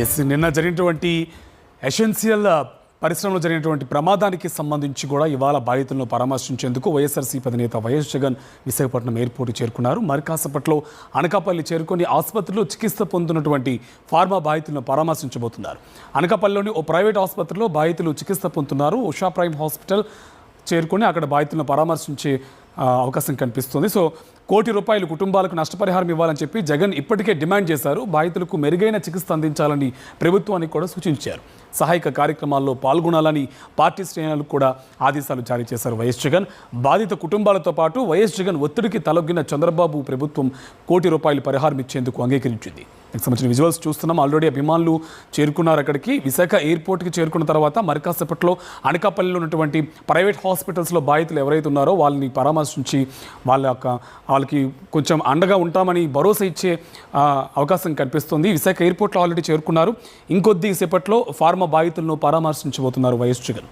Yes నిన్న జరిగినటువంటి essential పరిశ్రమలో జరిగినటువంటి ప్రమాదానికి సంబంధించి కూడా ఇవాళ బాధితులను పరామర్శించేందుకు వైఎస్ఆర్సీపీ అధినేత వైఎస్ జగన్ విశాఖపట్నం ఎయిర్పోర్ట్ చేరుకున్నారు. మరి కాసేపట్లో అనకాపల్లి చేరుకొని ఆసుపత్రిలో చికిత్స పొందుతున్నటువంటి ఫార్మా బాధితులను పరామర్శించబోతున్నారు. అనకాపల్లిలోని ఓ ప్రైవేట్ ఆసుపత్రిలో బాధితులు చికిత్స పొందుతున్నారు. ఉషా ప్రైమ్ హాస్పిటల్ చేరుకొని అక్కడ బాధితులను పరామర్శించే అవకాశం కనిపిస్తుంది. సో కోటి రూపాయలు కుటుంబాలకు నష్టపరిహారం ఇవ్వాలని చెప్పి జగన్ ఇప్పటికే డిమాండ్ చేశారు. బాధితులకు మెరుగైన చికిత్స అందించాలని ప్రభుత్వానికి కూడా సూచించారు. సహాయక కార్యక్రమాల్లో పాల్గొనాలని పార్టీ శ్రేణులకు కూడా ఆదేశాలు జారీ చేశారు వైఎస్ జగన్. బాధిత కుటుంబాలతో పాటు వైఎస్ జగన్ ఒత్తిడికి తలొగ్గిన చంద్రబాబు ప్రభుత్వం కోటి రూపాయలు పరిహారం ఇచ్చేందుకు అంగీకరించింది. దానికి సంబంధించిన విజువల్స్ చూస్తున్నాం. ఆల్రెడీ అభిమానులు చేరుకున్నారు అక్కడికి. విశాఖ ఎయిర్పోర్ట్కి చేరుకున్న తర్వాత మరికాసేపట్లో అనకాపల్లిలో ఉన్నటువంటి ప్రైవేట్ హాస్పిటల్స్లో బాధితులు ఎవరైతే ఉన్నారో వాళ్ళని పరామర్శించి వాళ్ళ యొక్క వాళ్ళకి కొంచెం అండగా ఉంటామని భరోసా ఇచ్చే అవకాశం కనిపిస్తుంది విశాఖ ఎయిర్పోర్ట్లో ఆల్రెడీ చేరుకున్నారు. ఇంకొద్ది సేపట్లో ఫార్మా బాధితులను పరామర్శించబోతున్నారు వైఎస్ జగన్.